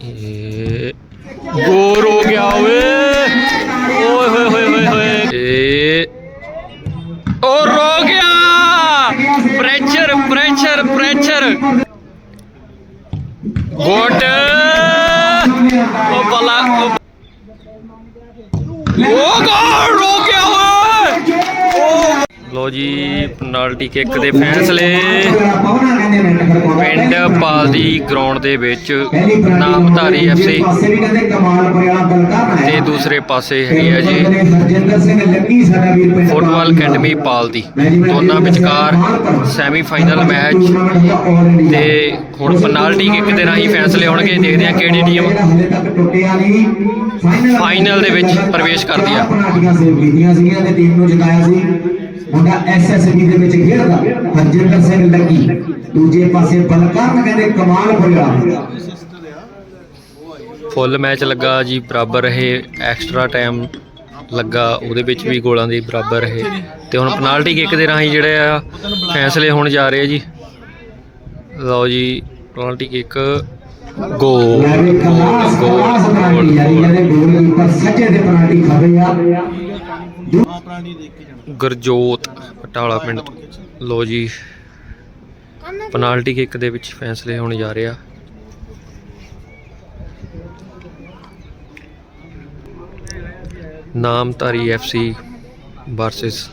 ਇਹ ਗੋਰ ਹੋ ਗਿਆ ਓਏ ਓਏ ਹੋਏ ਹੋਏ ਹੋਏ ਹੋਏ ਇਹ ਉਹ ਰੋ ਗਿਆ ਪ੍ਰੈਸ਼ਰ ਪ੍ਰੈਸ਼ਰ ਪ੍ਰੈਸ਼ਰ ਗੋਟ ਉਹ ਬਲਾ ਉਹ ਉਹ ਗੋਲ ਰੋ ਗਿਆ ਓਏ ਲੋ ਜੀ ਪੈਨਲਟੀ ਕਿੱਕ ਦੇ ਫੈਸਲੇ ਪਿੰਡ ਪਾਲਦੀ ਗਰਾਊਂਡ ਦੇ ਵਿੱਚ ਨਾਮਧਾਰੀ ਐਫਸੀ ਪਾਸੇ ਵੀ ਤੇ ਦੂਸਰੇ ਪਾਸੇ ਹੈਗੀ ਹੈ ਜੀ ਫੁੱਟਬਾਲ ਅਕੈਡਮੀ ਪਾਲਦੀ ਦੋਨਾਂ ਵਿਚਕਾਰ ਸੈਮੀ ਫਾਈਨਲ ਮੈਚ ਤੇ ਹੁਣ ਪੈਨਲਟੀ ਕਿੱਕ ਦੇ ਰਾਹੀਂ ਫੈਸਲੇ ਹੋਣਗੇ ਦੇਖਦੇ ਹਾਂ ਕਿਹੜੀ ਟੀਮ ਫਾਈਨਲ ਦੇ ਵਿੱਚ ਪ੍ਰਵੇਸ਼ ਕਰਦੀ ਆ। ਸੀਗੀਆਂ ਤੇ ਟੀਮ ਨੂੰ ਜਿਤਾਇਆ ਸੀ। ਮੁੰਡਾ ਐਸਐਸਬੀ ਦੇ ਵਿੱਚ ਖੇਡਦਾ ਹਰਜਿੰਦਰ ਸਿੰਘ ਲੱਗੀ। ਦੂਜੇ ਪਾਸੇ ਬਲਕਾਰ ਕਹਿੰਦੇ ਕਮਾਲਪੁਰ ਵਾਲਾ ਫੁੱਲ ਮੈਚ ਲੱਗਾ ਜੀ ਬਰਾਬਰ ਰਹੇ ਐਕਸਟਰਾ ਟਾਈਮ ਲੱਗਾ ਉਹਦੇ ਵਿੱਚ ਵੀ ਗੋਲਾਂ ਦੇ ਬਰਾਬਰ ਰਹੇ ਤੇ ਹੁਣ ਪੈਨਲਟੀ ਕਿੱਕ ਦੇ ਰਾਹੀਂ ਜਿਹੜੇ ਆ ਫੈਸਲੇ ਹੋਣ ਜਾ ਰਹੇ ਆ ਜੀ। ਲਓ ਜੀ ਪੈਨਲਟੀ ਕਿੱਕ ਗੋਲ ਲੈ ਵੀ ਕਲਾਸ ਕਲਾਸ ਪਨਾਟੀ ਯਾਰੀ ਇਹਦੇ ਗੋਲਕੀਪਰ ਸੱਜੇ ਦੇ ਪਨਾਟੀ ਖੱਬੇ ਆ। ਗੁਰਜੋਤ ਪਟਾਲਾ ਪਿੰਡ। ਤੋਂ ਲੋ ਜੀ ਪੈਨਲਟੀ ਕਿੱਕ ਦੇ ਵਿੱਚ ਫੈਸਲੇ ਹੋਣ ਜਾ ਰਹੇ। Namdhari FC versus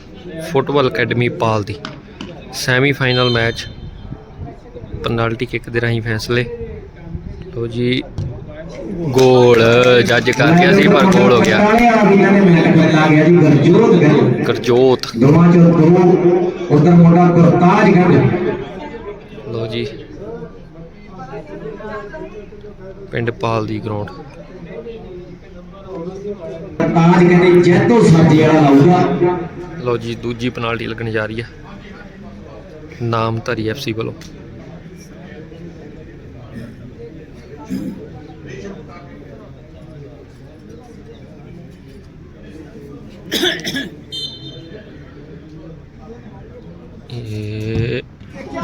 football academy Pal ਦੀ। ਸੈਮੀਫਾਈਨਲ ਮੈਚ ਪੈਨਲਟੀ ਕਿੱਕ ਦੇ ਰਾਹੀਂ ਫੈਸਲੇ। ਲੋ ਜੀ ਗੋਲ ਜੱਜ ਕਰ ਗਿਆ ਸੀ ਪਰ ਗੋਲ ਹੋ ਗਿਆ। ਗਰਜੋਤ ਗੱਲ ਗੁਰਜੋਤ ਦੋਵਾਂ ਚੋਂ ਦੋ ਉਧਰ ਮੁੰਡਾ ਗੁਰਤਾਜ ਕਹਿੰਦੇ ਲੋ ਜੀ। ਪਿੰਡ ਪਾਲ ਦੀ ਗਰਾਊਂਡ। ਗੁਰਤਾਜ ਕਹਿੰਦੇ ਜੈਤੋ ਸਾਜੇ ਵਾਲਾ ਲਾਊਗਾ। ਲੋ ਜੀ ਦੂਜੀ ਪੈਨਲਟੀ ਲੱਗਣ ਜਾ ਰਹੀ ਹੈ ਨਾਮ ਧਰੀ ਐਫਸੀ ਵੱਲੋਂ।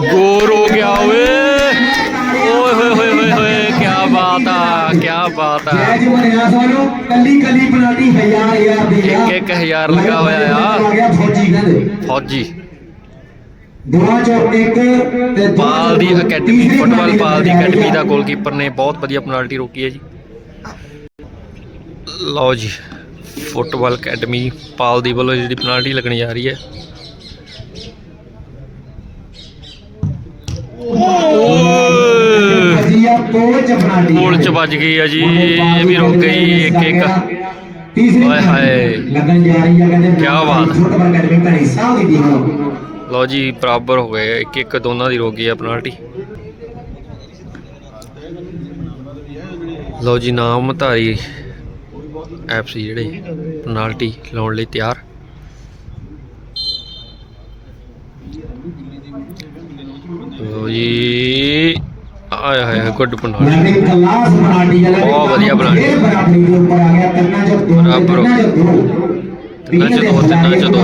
ਗੋਰ ਹੋ ਗਿਆ ਓਏ ਓਏ ਹੋਏ ਹੋਏ ਹੋਏ ਹੋਏ ਕੀ ਬਾਤ ਆ ਕੀ ਬਾਤ ਆ ਜੈਜ ਬਣਿਆ ਸਾਨੂੰ ਕੱਲੀ ਕੱਲੀ ਪਨਾਟੀ ਹਜ਼ਾਰ ਹਜ਼ਾਰ ਦੀ ਆ ਇੱਕ- ਇੱਕ ਹਜ਼ਾਰ ਲੱਗਾ ਹੋਇਆ ਆ। ਫੌਜੀ ਕਹਿੰਦੇ ਫੌਜੀ ਦੋਵਾਂ ਚੋਂ ਇੱਕ ਤੇ ਦੋਵਾਂ ਪਾਲ ਦੀ। ਅਕੈਡਮੀ ਫੁੱਟਬਾਲ ਪਾਲ ਦੀ ਅਕੈਡਮੀ ਦਾ। ਗੋਲਕੀਪਰ ਨੇ ਬਹੁਤ ਵਧੀਆ ਪੈਨਲਟੀ ਰੋਕੀ ਹੈ ਜੀ ਲਓ ਜੀ ਫੁੱਟਬਾਲ ਅਕੈਡਮੀ ਪਾਲ ਦੀ ਵੱਲੋਂ ਜਿਹੜੀ ਪੈਨਲਟੀ ਲੱਗਣੀ ਜਾ ਰਹੀ ਹੈ। ਗੋਲ ਚ ਵੱਜ ਗਈ ਆ ਜੀ, ਇਹ ਵੀ ਰੁਕ ਗਈ ਇੱਕ ਇੱਕ। ਹਾਏ ਹਾਏ। ਲੱਗਣ ਜਾ ਰਹੀ ਆ ਕਹਿੰਦੇ ਕਿਆ ਬਾਤ। ਫੁੱਟਬਾਲ ਅਕੈਡਮੀ ਭਰੀ ਸਾਹਿਬ ਦੀ ਟੀਮ ਨੂੰ ਜੀ, ਬਰਾਬਰ ਹੋ ਗਏ ਇੱਕ ਇੱਕ ਦੋਨਾਂ ਦੀ ਰੁਕ ਗਈ ਆ ਪੈਨਲਟੀ ਲਓ ਜੀ, ਨਾਮ ਧਾਰੀ ਐਫਸੀ ਜਿਹੜੇ ਪੈਨਲਟੀ ਲਾਉਣ ਲਈ ਤਿਆਰ। ਲਓ ਜੀ ਆਏ ਹਾਏ ਗੁੱਡ ਪੈਨਲਟੀ। ਬਹੁਤ ਵਧੀਆ। ਇਹ ਬਰਾਬਰੀ। ਤਿੰਨਾਂ ਚੋਂ ਦੋ ਤਿੰਨਾਂ ਚੋਂ ਦੋ।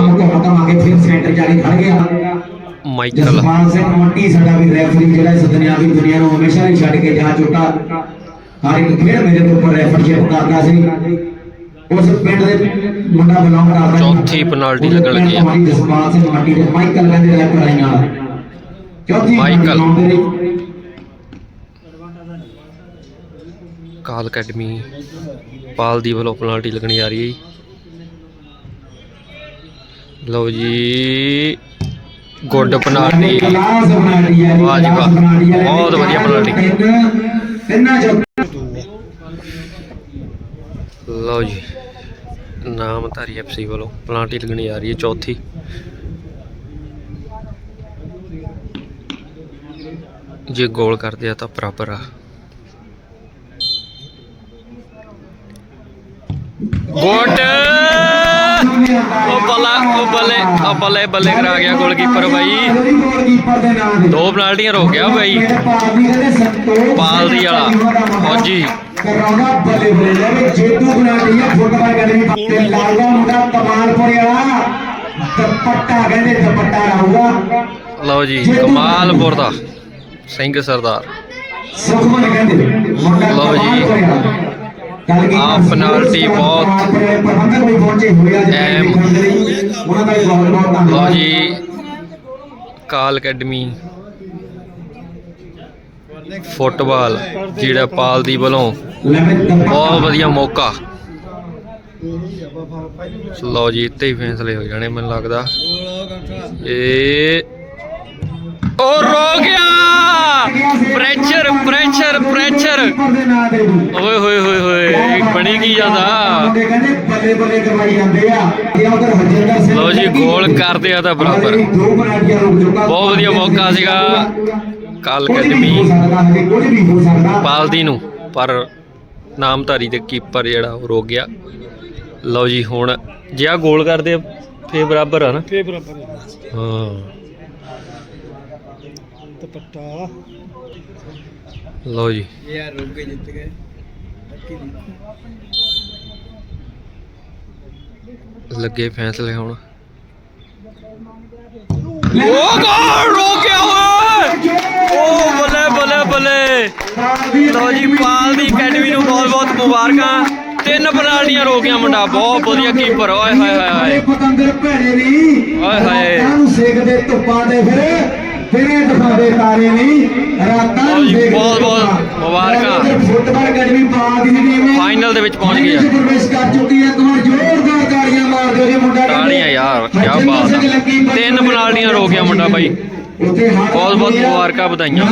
ਮਾਈਕਲ। ਸਿੰਘ ਮੰਟੀ ਸਾਡਾ ਵੀ ਰੈਫਰੀ ਜਿਹੜਾ ਇਸ ਦੁਨਿਆਵੀ ਦੁਨੀਆ ਨੂੰ ਹਮੇਸ਼ਾ ਹੀ ਛੱਡ ਕੇ ਜਾ ਚੁੱਕਾ। ਹਰ ਇੱਕ ਖੇਡ ਮੇਰੇ ਉੱਪਰ ਰੈਫਰਸ਼ਿਪ ਕਰਦਾ ਸੀ। ਉਸ ਪਿੰਡ ਦੇ ਮੁੰਡਾ ਬਿਲੋਂਗ ਕਰਦਾ ਚੌਥੀ penalty ਲੱਗਣ ਲੱਗੀ ਆ। ਹਮਾਰੀ ਜਸਪਾਲ ਸਿੰਘ ਮੰਟੀ ਦੇ ਮਾਈਕਲ ਕਹਿੰਦੇ ਚੌਥੀ। ਕਾਲ ਅਕੈਡਮੀ ਪਾਲ ਦੀ ਵੱਲੋਂ ਪੈਨਲਟੀ ਲੱਗਣੀ ਜਾ ਰਹੀ ਹੈ ਜੀ ਲਓ ਜੀ ਗੁੱਡ ਪੈਨਲਟੀ ਵਾਹ ਜੀ ਵਾਹ। ਬਹੁਤ ਵਧੀਆ। ਤਿੰਨ- ਤਿੰਨਾਂ ਚੋਂ ਲਓ ਜੀ ਨਾਮਧਾਰੀ ਐਫਸੀ ਵੱਲੋਂ ਪੈਨਲਟੀ ਲੱਗਣੀ ਜਾ ਰਹੀ ਹੈ, ਚੌਥੀ। ਜੇ ਗੋਲ ਕਰਦੇ ਆ ਤਾਂ ਬਰਾਬਰ ਆ। ਗੁੱਡ ਉਹ ਬੱਲਾ ਉਹ ਬੱਲੇ ਉਹ ਬੱਲੇ ਬੱਲੇ ਕਰਾ ਗਿਆ ਗੋਲਕੀਪਰ ਬਾਈ। ਦੋ ਪੈਨਲਟੀਆਂ ਰੋਕ ਗਿਆ ਬਾਈ। ਪਾਲਦੀ ਵਾਲਾ, ਫੌਜੀ। ਕਰਾਉਣਾ ਬੱਲੇ ਬੱਲੇ ਲੈ ਵੀ ਜੇਤੂ ਬਣਾਈ ਆ ਫੁੱਟਬਾਲ ਅਕੈਡਮੀ ਤੇ ਲਾਗਾ ਮੁੰਡਾ ਕਮਾਲਪੁਰ ਵਾਲਾ ਦੁਪੱਟਾ ਕਹਿੰਦੇ ਦੁਪੱਟਾ ਲਾਊਗਾ। ਲਓ ਜੀ ਕਮਾਲਪੁਰ ਦਾ ਸਿੰਘ ਸਰਦਾਰ। ਸੁਖਮਨ ਕਹਿੰਦੇ ਮੁੰਡਾ ਲਓ ਜੀ। penalty ਸਕੂਲ ਬਹੁਤ ਪ੍ਰਬੰਧਕ ਵੀ ਪਹੁੰਚੇ ਹੋਏ ਆ ਲਈ ਉਹਨਾਂ ਦਾ ਬਹੁਤ ਬਹੁਤ ਧੰਨਵਾਦ। ਲਓ ਜੀ ਕਾਲ ਅਕੈਡਮੀ। ਫੁੱਟਬਾਲ ਜਿਹੜਾ ਪਾਲ ਦੀ ਵੱਲੋਂ ਬਹੁਤ ਵਧੀਆ ਮੌਕਾ। ਲਓ ਜੀ ਇੱਥੇ ਹੀ ਫੈਸਲੇ ਹੋ ਜਾਣੇ ਮੈਨੂੰ ਲੱਗਦਾ। ਇਹ ਉਹ ਰੋ ਗਿਆ! Pressure pressure pressure. ਓਏ ਹੋਏ ਹੋਏ ਹੋਏ ਬਣੀ ਕੀ ਜਾਂਦਾ? ਲਓ ਜੀ ਗੋਲ ਕਰਦੇ ਆ ਤਾਂ ਬਰਾਬਰ। ਬਹੁਤ ਵਧੀਆ ਮੌਕਾ ਸੀਗਾ। ਕਾਲ ਸਕਦਾ। ਪਾਲਦੀ ਨੂੰ ਪਰ ਨਾਮਧਾਰੀ ਦੇ ਕੀਪਰ ਜਿਹੜਾ ਉਹ ਰੋ ਗਿਆ। ਲਓ ਜੀ ਹੁਣ ਜੇ ਆ ਗੋਲ ਕਰਦੇ ਫੇਰ ਬਰਾਬਰ ਆ ਨਾ? ਫੇ ਬਰਾਬਰ ਹਾਂ। ਦੁਪੱਟਾ। ਲਓ ਜੀ। ਯਾਰ ਰੁਕ ਕੇ ਜਿੱਤ ਗਏ। ਲੱਗੇ ਫੈਸਲੇ ਹੁਣ। ਉਹ ਗੋਲ! ਰੋ ਗਿਆ ਓਏ ਉਹ ਬੱਲੇ ਬੱਲੇ ਬੱਲੇ! ਲਓ ਜੀ ਪਾਲ ਦੀ ਅਕੈਡਮੀ ਨੂੰ ਬਹੁਤ ਬਹੁਤ ਮੁਬਾਰਕਾਂ ਤਿੰਨ ਪਨਾਲਟੀਆਂ ਰੋ ਗਿਆ ਮੁੰਡਾ ਬਹੁਤ ਵਧੀਆ ਕੀਪਰ ਓਏ ਹਾਏ ਹਾਏ ਹਾਏ ਪਤੰਦਰ ਭੈਣੇ ਨਹੀਂ ਹਾਏ ਹਾਏ। ਨੂੰ ਸੇਕਦੇ ਧੁੱਪਾਂ ਦੇ ਫਿਰ ਫਿਰੇ ਦਿਖਾਉਂਦੇ ਤਾਰੇ ਨਹੀਂ ਰਾਤਾਂ ਨੂੰ ਸੇਕਦੇ ਬਹੁਤ- ਬਹੁਤ। ਮੁਬਾਰਕਾਂ। ਫੁੱਟਬਾਲ ਅਕੈਡਮੀ ਪਾ ਦੀ ਟੀਮ ਫਾਈਨਲ ਦੇ ਵਿੱਚ ਪਹੁੰਚ ਗਈ 'ਚ ਪ੍ਰਵੇਸ਼ ਕਰ ਚੁੱਕੀ ਹੈ ਤੁਹਾਰ ਜ਼ੋਰਦਾਰ ਤਾੜੀਆਂ ਮਾਰ ਦਿਓ ਜੀ ਮੁੰਡਾ। ਤਾੜੀਆਂ ਯਾਰ, ਹਰਜਿੰਦਰ ਬਾਤ ਤਿੰਨ ਪਨਾਲਟੀਆਂ ਰੋ ਗਿਆ ਮੁੰਡਾ ਬਾਈ। ਬਹੁਤ- ਬਹੁਤ। ਮੁਬਾਰਕਾਂ, ਵਧਾਈਆਂ।